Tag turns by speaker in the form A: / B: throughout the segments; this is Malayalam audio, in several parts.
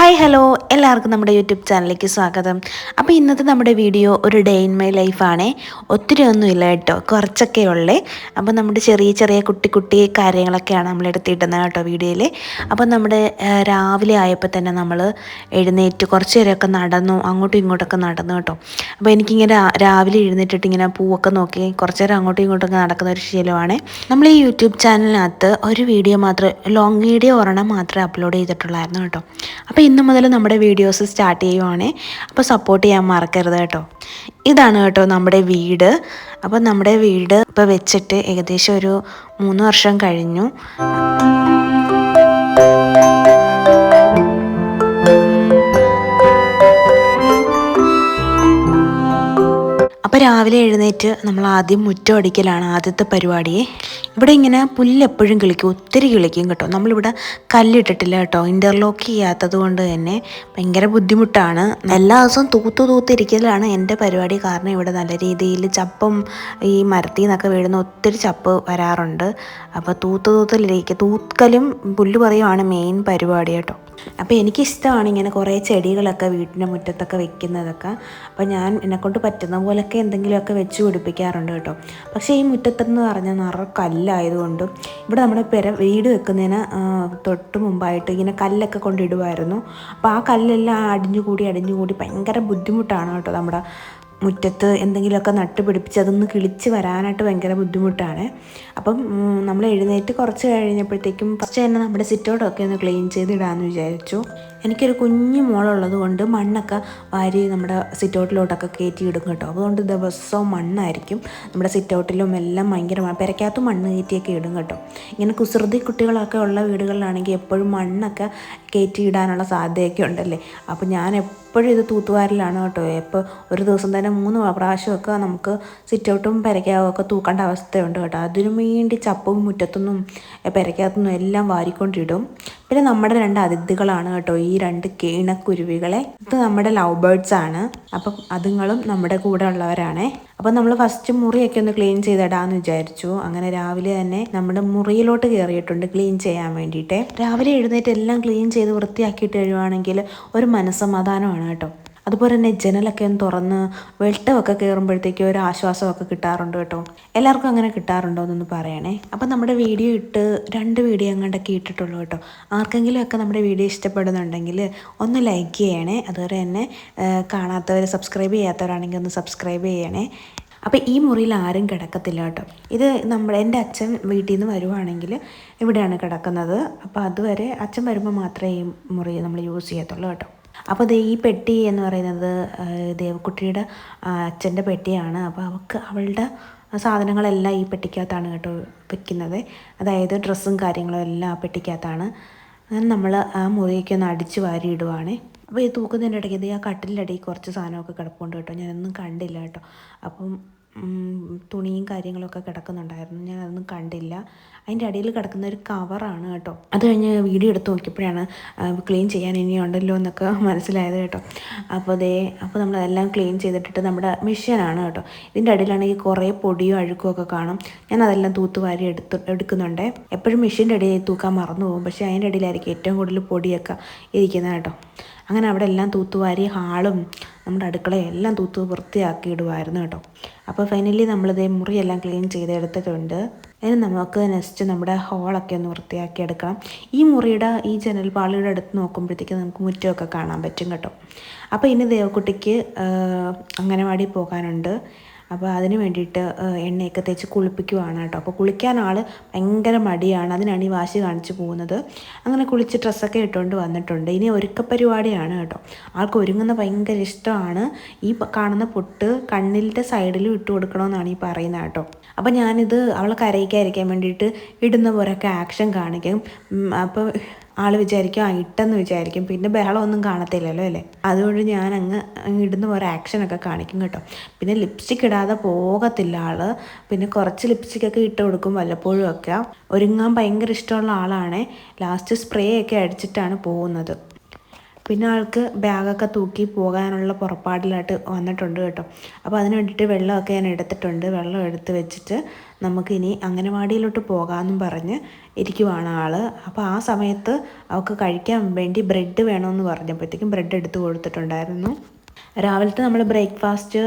A: ഹായ് ഹലോ എല്ലാവർക്കും നമ്മുടെ യൂട്യൂബ് ചാനലിലേക്ക് സ്വാഗതം. അപ്പോൾ ഇന്നത്തെ നമ്മുടെ വീഡിയോ ഒരു ഡേ ഇൻ മൈ ലൈഫാണ് ഒത്തിരി ഒന്നുമില്ല കേട്ടോ. കുറച്ചൊക്കെ ഉള്ളേ. അപ്പോൾ നമ്മുടെ ചെറിയ ചെറിയ കുട്ടി കുട്ടി കാര്യങ്ങളൊക്കെയാണ് നമ്മൾ എടുത്തിട്ടുന്നത് കേട്ടോ വീഡിയോയിൽ അപ്പോൾ നമ്മുടെ രാവിലെ ആയപ്പോൾ തന്നെ നമ്മൾ എഴുന്നേറ്റ് കുറച്ച് നേരമൊക്കെ നടന്നു അങ്ങോട്ടും ഇങ്ങോട്ടൊക്കെ നടന്നു കേട്ടോ. അപ്പോൾ എനിക്കിങ്ങനെ രാവിലെ എഴുന്നേറ്റിട്ട് ഇങ്ങനെ പൂവൊക്കെ നോക്കി കുറച്ച് നേരം അങ്ങോട്ടും ഇങ്ങോട്ടൊക്കെ നടക്കുന്ന ഒരു ശീലമാണ്. നമ്മൾ ഈ യൂട്യൂബ് ചാനലിനകത്ത് ഒരു വീഡിയോ മാത്രം ലോങ് വീഡിയോ ഒരെണ്ണം മാത്രമേ അപ്ലോഡ് ചെയ്തിട്ടുള്ളായിരുന്നു കേട്ടോ. അപ്പോൾ ഇന്ന് മുതൽ നമ്മുടെ വീഡിയോസ് സ്റ്റാർട്ട് ചെയ്യുവാണേ. അപ്പോൾ സപ്പോർട്ട് ചെയ്യാൻ മറക്കരുത് കേട്ടോ. ഇതാണ് കേട്ടോ നമ്മുടെ വീട്. അപ്പോൾ നമ്മുടെ വീട് ഇപ്പോൾ വെച്ചിട്ട് ഏകദേശം ഒരു മൂന്ന് വർഷം കഴിഞ്ഞു. രാവിലെ എഴുന്നേറ്റ് നമ്മൾ ആദ്യം മുറ്റം അടിക്കലാണ് ആദ്യത്തെ പരിപാടിയെ. ഇവിടെ ഇങ്ങനെ പുല്ല് എപ്പോഴും കിളിക്കും ഒത്തിരി കിളിക്കും കേട്ടോ. നമ്മളിവിടെ കല്ലിട്ടിട്ടില്ല കേട്ടോ. ഇന്റർലോക്ക് ചെയ്യാത്തത് കൊണ്ട് തന്നെ ഭയങ്കര ബുദ്ധിമുട്ടാണ്. എല്ലാ ദിവസവും തൂത്തു തൂത്തിരിക്കലാണ് എന്റെ പരിപാടി. കാരണം ഇവിടെ നല്ല രീതിയിൽ ചപ്പും ഈ മരത്തിൽ നിന്നൊക്കെ വീഴുന്ന ഒത്തിരി ചപ്പ് വരാറുണ്ട്. അപ്പോൾ തൂത്തു തൂത്തലിരിക്കുക തൂക്കലും പുല്ല് പറയുവാണ് മെയിൻ പരിപാടി കേട്ടോ. അപ്പോൾ എനിക്കിഷ്ടമാണ് ഇങ്ങനെ കുറേ ചെടികളൊക്കെ വീട്ടിന്റെ മുറ്റത്തൊക്കെ വെക്കുന്നതൊക്കെ. അപ്പോൾ ഞാൻ എന്നെക്കൊണ്ട് പറ്റുന്ന പോലൊക്കെ എന്തെങ്കിലുമൊക്കെ വെച്ച് പിടിപ്പിക്കാറുണ്ട് കേട്ടോ. പക്ഷേ ഈ മുറ്റത്തെന്ന് പറഞ്ഞാൽ നിറ കല്ലായതുകൊണ്ടും ഇവിടെ നമ്മുടെ പെര വീട് വെക്കുന്നതിന് തൊട്ട് മുമ്പായിട്ട് ഇങ്ങനെ കല്ലൊക്കെ കൊണ്ടിടുമായിരുന്നു അപ്പോൾ ആ കല്ലെല്ലാം അടിഞ്ഞുകൂടി അടിഞ്ഞുകൂടി ഭയങ്കര ബുദ്ധിമുട്ടാണ് കേട്ടോ നമ്മുടെ മുറ്റത്ത് എന്തെങ്കിലുമൊക്കെ നട്ട് പിടിപ്പിച്ച് അതൊന്ന് കിളിച്ച് വരാനായിട്ട് ഭയങ്കര ബുദ്ധിമുട്ടാണ്. അപ്പം നമ്മൾ എഴുന്നേറ്റ് കുറച്ച് കഴിഞ്ഞപ്പോഴത്തേക്കും ഫസ്റ്റ് തന്നെ നമ്മുടെ സിറ്റൗട്ടൊക്കെ ഒന്ന് ക്ലീൻ ചെയ്തിടാമെന്ന് വിചാരിച്ചു. എനിക്കൊരു കുഞ്ഞു മോളുള്ളത് കൊണ്ട് മണ്ണൊക്കെ വാരി നമ്മുടെ സിറ്റൗട്ടിലോട്ടൊക്കെ കയറ്റി ഇടും കേട്ടോ. അതുകൊണ്ട് ദിവസവും മണ്ണായിരിക്കും. നമ്മുടെ സിറ്റൗട്ടിലും എല്ലാം ഭയങ്കര പെരക്കകത്ത് മണ്ണ് കയറ്റിയൊക്കെ ഇടും കേട്ടോ. ഇങ്ങനെ കുസൃതി കുട്ടികളൊക്കെ ഉള്ള വീടുകളിലാണെങ്കിൽ എപ്പോഴും മണ്ണൊക്കെ കയറ്റി ഇടാനുള്ള സാധ്യതയൊക്കെ ഉണ്ടല്ലേ? അപ്പോൾ ഞാൻ എപ്പോഴും ഇത് തൂത്തുവാരലാണ് കേട്ടോ. എപ്പോൾ ഒരു ദിവസം തന്നെ മൂന്ന് പ്രാവശ്യമൊക്കെ നമുക്ക് സിറ്റൗട്ടും പെരയ്ക്കാവും ഒക്കെ തൂക്കേണ്ട അവസ്ഥയുണ്ട് കേട്ടോ. അതിനു വേണ്ടി ചപ്പും മുറ്റത്തുനിന്നും പെരയ്ക്കകത്തുനിന്നും എല്ലാം വാരിക്കൊണ്ടിടും. പിന്നെ നമ്മുടെ രണ്ട് അതിഥികളാണ് കേട്ടോ. ഈ രണ്ട് കീണക്കുരുവികളെ. ഇത് നമ്മുടെ ലവ് ബേർഡ്സ് ആണ്. അപ്പം അതുങ്ങളും നമ്മുടെ കൂടെ ഉള്ളവരാണേ. അപ്പം നമ്മൾ ഫസ്റ്റ് മുറിയൊക്കെ ഒന്ന് ക്ലീൻ ചെയ്തിടാന്ന് വിചാരിച്ചു. അങ്ങനെ രാവിലെ തന്നെ നമ്മുടെ മുറിയിലോട്ട് കയറിയിട്ടുണ്ട് ക്ലീൻ ചെയ്യാൻ വേണ്ടിയിട്ട്. രാവിലെ എഴുന്നേറ്റ് എല്ലാം ക്ലീൻ ചെയ്ത് വൃത്തിയാക്കിയിട്ട് കഴിയുവാണെങ്കിൽ ഒരു മനസ്സമാധാനമാണ് കേട്ടോ. അതുപോലെ തന്നെ ജനലൊക്കെ ഒന്ന് തുറന്ന് വെട്ടമൊക്കെ കയറുമ്പോഴത്തേക്കും ഒരു ആശ്വാസമൊക്കെ കിട്ടാറുണ്ട് കേട്ടോ. എല്ലാവർക്കും അങ്ങനെ കിട്ടാറുണ്ടോ എന്നൊന്ന് പറയണേ. അപ്പം നമ്മുടെ വീഡിയോ ഇട്ട് രണ്ട് വീഡിയോ അങ്ങോട്ടൊക്കെ ഇട്ടിട്ടുള്ളൂ കേട്ടോ. ആർക്കെങ്കിലും ഒക്കെ നമ്മുടെ വീഡിയോ ഇഷ്ടപ്പെടുന്നുണ്ടെങ്കിൽ ഒന്ന് ലൈക്ക് ചെയ്യണേ. അതുപോലെ തന്നെ കാണാത്തവർ സബ്സ്ക്രൈബ് ചെയ്യാത്തവരാണെങ്കിൽ ഒന്ന് സബ്സ്ക്രൈബ് ചെയ്യണേ. അപ്പോൾ ഈ മുറിയിൽ ആരും കിടക്കത്തില്ല കേട്ടോ. ഇത് നമ്മുടെ എന്റെ അച്ഛൻ വീട്ടിൽ നിന്ന് വരുവാണെങ്കിൽ ഇവിടെയാണ് കിടക്കുന്നത്. അപ്പോൾ അതുവരെ അച്ഛൻ വരുമ്പോൾ മാത്രമേ ഈ മുറി നമ്മൾ യൂസ് ചെയ്യത്തുള്ളൂ കേട്ടോ. അപ്പോൾ ദേ ഈ പെട്ടി എന്ന് പറയുന്നത് ദേവക്കുട്ടിയുടെ അച്ഛന്റെ പെട്ടിയാണ്. അപ്പോൾ അവൾക്ക് അവളുടെ സാധനങ്ങളെല്ലാം ഈ പെട്ടിക്കകത്താണ് കേട്ടോ വെക്കുന്നത്. അതായത് ഡ്രസ്സും കാര്യങ്ങളും എല്ലാം ആ പെട്ടിക്കകത്താണ്. അങ്ങനെ നമ്മൾ ആ മുറിയൊക്കെ ഒന്ന് അടിച്ച് വാരി ഇടുവാണേ. അപ്പോൾ ഈ തൂക്കുന്നതിന്റെ ഇടയ്ക്ക് ഇത് ആ കട്ടിലിടയിൽ കുറച്ച് സാധനമൊക്കെ കിടപ്പുണ്ട് കേട്ടോ. ഞാനൊന്നും കണ്ടില്ല കേട്ടോ. അപ്പം തുണിയും കാര്യങ്ങളൊക്കെ കിടക്കുന്നുണ്ടായിരുന്നു. ഞാൻ അതൊന്നും കണ്ടില്ല. അതിന്റെ അടിയിൽ കിടക്കുന്ന ഒരു കവറാണ് കേട്ടോ. അത് കഴിഞ്ഞ് വീഡിയോ എടുത്ത് നോക്കിയപ്പോഴാണ് ക്ലീൻ ചെയ്യാൻ ഇനി ഉണ്ടല്ലോ എന്നൊക്കെ മനസ്സിലായത് കേട്ടോ. അപ്പോൾ അതേ അപ്പോൾ നമ്മളതെല്ലാം ക്ലീൻ ചെയ്തിട്ടിട്ട് നമ്മുടെ മെഷീനാണ് കേട്ടോ. ഇതിന്റെ അടിയിലാണെങ്കിൽ കുറേ പൊടിയും അഴുക്കും ഒക്കെ കാണും. ഞാൻ അതെല്ലാം തൂത്തുവാരി എടുത്ത് എടുക്കുന്നുണ്ട്. എപ്പോഴും മെഷീന്റെ അടിയിൽ തൂക്കാൻ മറന്നു പോകും പക്ഷേ അതിന്റെ അടിയിലായിരിക്കും ഏറ്റവും കൂടുതൽ പൊടിയൊക്കെ ഇരിക്കുന്നത് കേട്ടോ. അങ്ങനെ അവിടെ എല്ലാം തൂത്തുവാരി ഹാളും നമ്മുടെ അടുക്കളയും എല്ലാം തൂത്ത് വൃത്തിയാക്കി ഇടുമായിരുന്നു കേട്ടോ. അപ്പോൾ ഫൈനലി നമ്മളിതേ മുറിയെല്ലാം ക്ലീൻ ചെയ്തെടുത്തിട്ടുണ്ട്. ഇനി നമുക്ക് നെക്സ്റ്റ് നമ്മുടെ ഹോളൊക്കെ ഒന്ന് വൃത്തിയാക്കി എടുക്കണം ഈ മുറിയുടെ ഈ ജനൽ പാളിയുടെ അടുത്ത് നോക്കുമ്പോഴത്തേക്ക് നമുക്ക് മുറ്റമൊക്കെ കാണാൻ പറ്റും കേട്ടോ. അപ്പോൾ ഇനി ദേവക്കുട്ടിക്ക് അംഗനവാടി പോകാനുണ്ട്. അപ്പോൾ അതിന് വേണ്ടിയിട്ട് എണ്ണയൊക്കെ തേച്ച് കുളിപ്പിക്കുവാണ് കേട്ടോ. അപ്പോൾ കുളിക്കാൻ ആൾ ഭയങ്കര മടിയാണ്. അതിനാണ് ഈ വാശി കാണിച്ചു പോകുന്നത്. അങ്ങനെ കുളിച്ച് ഡ്രസ്സൊക്കെ ഇട്ടുകൊണ്ട് വന്നിട്ടുണ്ട്. ഇനി ഒരുക്ക പരിപാടിയാണ് കേട്ടോ. ആൾക്ക് ഒരുങ്ങുന്ന ഭയങ്കര ഇഷ്ടമാണ്. ഈ കാണുന്ന പൊട്ട് കണ്ണിന്റെ സൈഡിലും ഇട്ട് കൊടുക്കണമെന്നാണ് ഈ പറയുന്നത് കേട്ടോ. അപ്പോൾ ഞാനിത് അവളെ കരയിക്കാതിരിക്കാൻ വേണ്ടിയിട്ട് ഇടുന്ന പോലെയൊക്കെ ആക്ഷൻ കാണിക്കും. അപ്പോൾ ആൾ വിചാരിക്കും ആ ഇട്ടെന്ന് വിചാരിക്കും. പിന്നെ ബഹളമൊന്നും കാണത്തില്ലല്ലോ അല്ലേ? അതുകൊണ്ട് ഞാൻ അങ്ങ് ഇടുന്ന ഒരു ആക്ഷനൊക്കെ കാണിക്കും കേട്ടോ. പിന്നെ ലിപ്സ്റ്റിക് ഇടാതെ പോകത്തില്ല ആൾ പിന്നെ കുറച്ച് ലിപ്സ്റ്റിക് ഒക്കെ ഇട്ട് കൊടുക്കും വല്ലപ്പോഴും ഒക്കെ. ഒരുങ്ങാൻ ഭയങ്കര ഇഷ്ടമുള്ള ആളാണ്. ലാസ്റ്റ് സ്പ്രേ ഒക്കെ അടിച്ചിട്ടാണ് പോകുന്നത്. പിന്നെ ആൾക്ക് ബാഗൊക്കെ തൂക്കി പോകാനുള്ള പുറപ്പാടിലായിട്ട് വന്നിട്ടുണ്ട് കേട്ടോ. അപ്പോൾ അതിന് വേണ്ടിയിട്ട് വെള്ളമൊക്കെ ഞാൻ എടുത്തിട്ടുണ്ട്. വെള്ളം എടുത്ത് വെച്ചിട്ട് നമുക്കിനി അംഗനവാടിയിലോട്ട് പോകാമെന്നും പറഞ്ഞ് ഇരിക്കുവാണ് ആൾ അപ്പോൾ ആ സമയത്ത് അവൾക്ക് കഴിക്കാൻ വേണ്ടി ബ്രെഡ് വേണമെന്ന് പറഞ്ഞപ്പോഴത്തേക്കും ബ്രെഡ് എടുത്ത് കൊടുത്തിട്ടുണ്ടായിരുന്നു. രാവിലത്തെ നമ്മൾ ബ്രേക്ക്ഫാസ്റ്റ്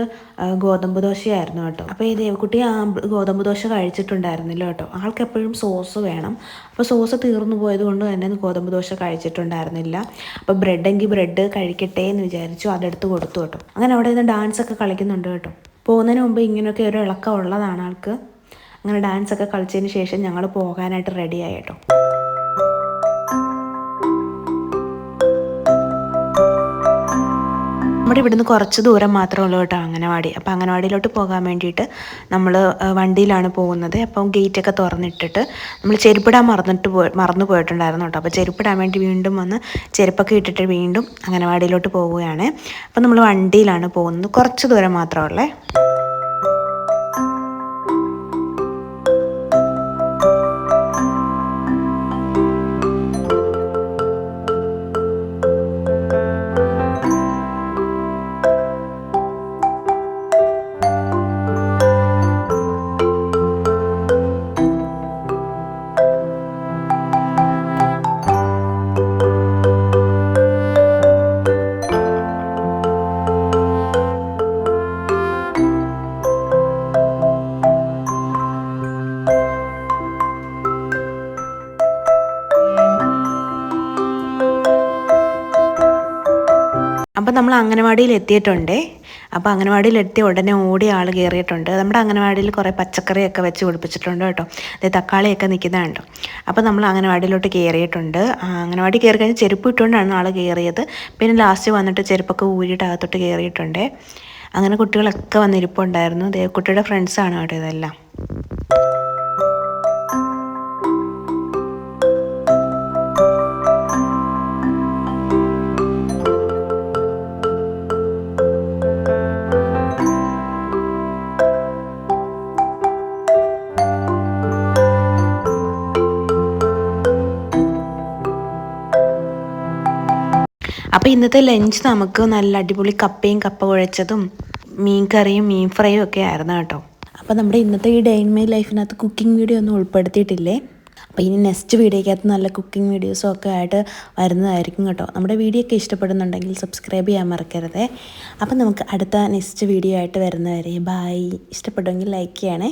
A: ഗോതമ്പ് ദോശയായിരുന്നു കേട്ടോ. അപ്പോൾ ഈ ദേവക്കുട്ടി ആ ഗോതമ്പ് ദോശ കഴിച്ചിട്ടുണ്ടായിരുന്നില്ല കേട്ടോ. ആൾക്ക് എപ്പോഴും സോസ് വേണം. അപ്പോൾ സോസ് തീർന്നു പോയത് കൊണ്ട് തന്നെ ഗോതമ്പ് ദോശ കഴിച്ചിട്ടുണ്ടായിരുന്നില്ല. അപ്പോൾ ബ്രെഡെങ്കിൽ ബ്രെഡ് കഴിക്കട്ടെ എന്ന് വിചാരിച്ചു അതെടുത്ത് കൊടുത്തു കേട്ടോ. അങ്ങനെ അവിടെ നിന്ന് ഡാൻസ് ഒക്കെ കളിക്കുന്നുണ്ട് കേട്ടോ. പോകുന്നതിന് മുമ്പ് ഇങ്ങനെയൊക്കെ ഒരു ഇളക്കം ഉള്ളതാണ് ആൾക്ക്. അങ്ങനെ ഡാൻസ് ഒക്കെ കളിച്ചതിന് ശേഷം ഞങ്ങൾ പോകാനായിട്ട് റെഡിയായി കേട്ടോ. നമ്മുടെ ഇവിടുന്ന് കുറച്ച് ദൂരം മാത്രമേ ഉള്ളൂ കേട്ടോ അംഗനവാടി. അപ്പോൾ അംഗനവാടിയിലോട്ട് പോകാൻ വേണ്ടിയിട്ട് നമ്മൾ വണ്ടിയിലാണ് പോകുന്നത്. അപ്പം ഗേറ്റൊക്കെ തുറന്നിട്ടിട്ട് നമ്മൾ ചെരുപ്പിടാൻ മറന്നിട്ട് പോയി മറന്നു പോയിട്ടുണ്ടായിരുന്നു കേട്ടോ. അപ്പോൾ ചെരുപ്പിടാൻ വേണ്ടി വീണ്ടും വന്ന് ചെരുപ്പൊക്കെ ഇട്ടിട്ട് വീണ്ടും അംഗനവാടിയിലോട്ട് പോവുകയാണ്. അപ്പോൾ നമ്മൾ വണ്ടിയിലാണ് പോകുന്നത്. കുറച്ച് ദൂരം മാത്രമേ അപ്പോൾ നമ്മൾ അംഗനവാടിയിൽ എത്തിയിട്ടുണ്ട്. അപ്പോൾ അംഗനവാടിയിൽ എത്തി ഉടനെ ഓടി ആൾ കയറിയിട്ടുണ്ട് നമ്മുടെ അംഗനവാടിയിൽ കുറേ പച്ചക്കറിയൊക്കെ വെച്ച് പിടിപ്പിച്ചിട്ടുണ്ട് കേട്ടോ. അതായത് തക്കാളിയൊക്കെ നിൽക്കുന്നതുണ്ട് അപ്പോൾ നമ്മൾ അംഗനവാടിയിലോട്ട് കയറിയിട്ടുണ്ട് അംഗനവാടി കയറി കഴിഞ്ഞ് ചെരുപ്പ് ഇട്ടുകൊണ്ടാണ് ആൾ കയറിയത് പിന്നെ ലാസ്റ്റ് വന്നിട്ട് ചെരുപ്പൊക്കെ ഊരിയിട്ട് അകത്തോട്ട് കയറിയിട്ടുണ്ട് അങ്ങനെ കുട്ടികളൊക്കെ വന്നിരിപ്പുണ്ടായിരുന്നു കുട്ടിയുടെ ഫ്രണ്ട്സാണ് കേട്ടോ ഇതെല്ലാം. അപ്പോൾ ഇന്നത്തെ ലഞ്ച് നമുക്ക് നല്ല അടിപൊളി കപ്പയും കപ്പ കുഴച്ചതും മീൻ കറിയും മീൻ ഫ്രൈയും ഒക്കെ ആയിരുന്നു കേട്ടോ. അപ്പോൾ നമ്മുടെ ഇന്നത്തെ ഈ ഡേ ലൈഫിനകത്ത് കുക്കിംഗ് വീഡിയോ ഒന്നും ഉൾപ്പെടുത്തിയിട്ടില്ലേ? അപ്പോൾ ഇനി നെക്സ്റ്റ് വീഡിയോക്കകത്ത് നല്ല കുക്കിംഗ് വീഡിയോസും ഒക്കെ ആയിട്ട് വരുന്നതായിരിക്കും കേട്ടോ. നമ്മുടെ വീഡിയോ ഒക്കെ ഇഷ്ടപ്പെടുന്നുണ്ടെങ്കിൽ സബ്സ്ക്രൈബ് ചെയ്യാൻ മറക്കരുതേ. അപ്പോൾ നമുക്ക് അടുത്ത നെക്സ്റ്റ് വീഡിയോ ആയിട്ട് വരുന്നവരെ ബായ് ഇഷ്ടപ്പെടുമെങ്കിൽ ലൈക്ക് ചെയ്യണേ.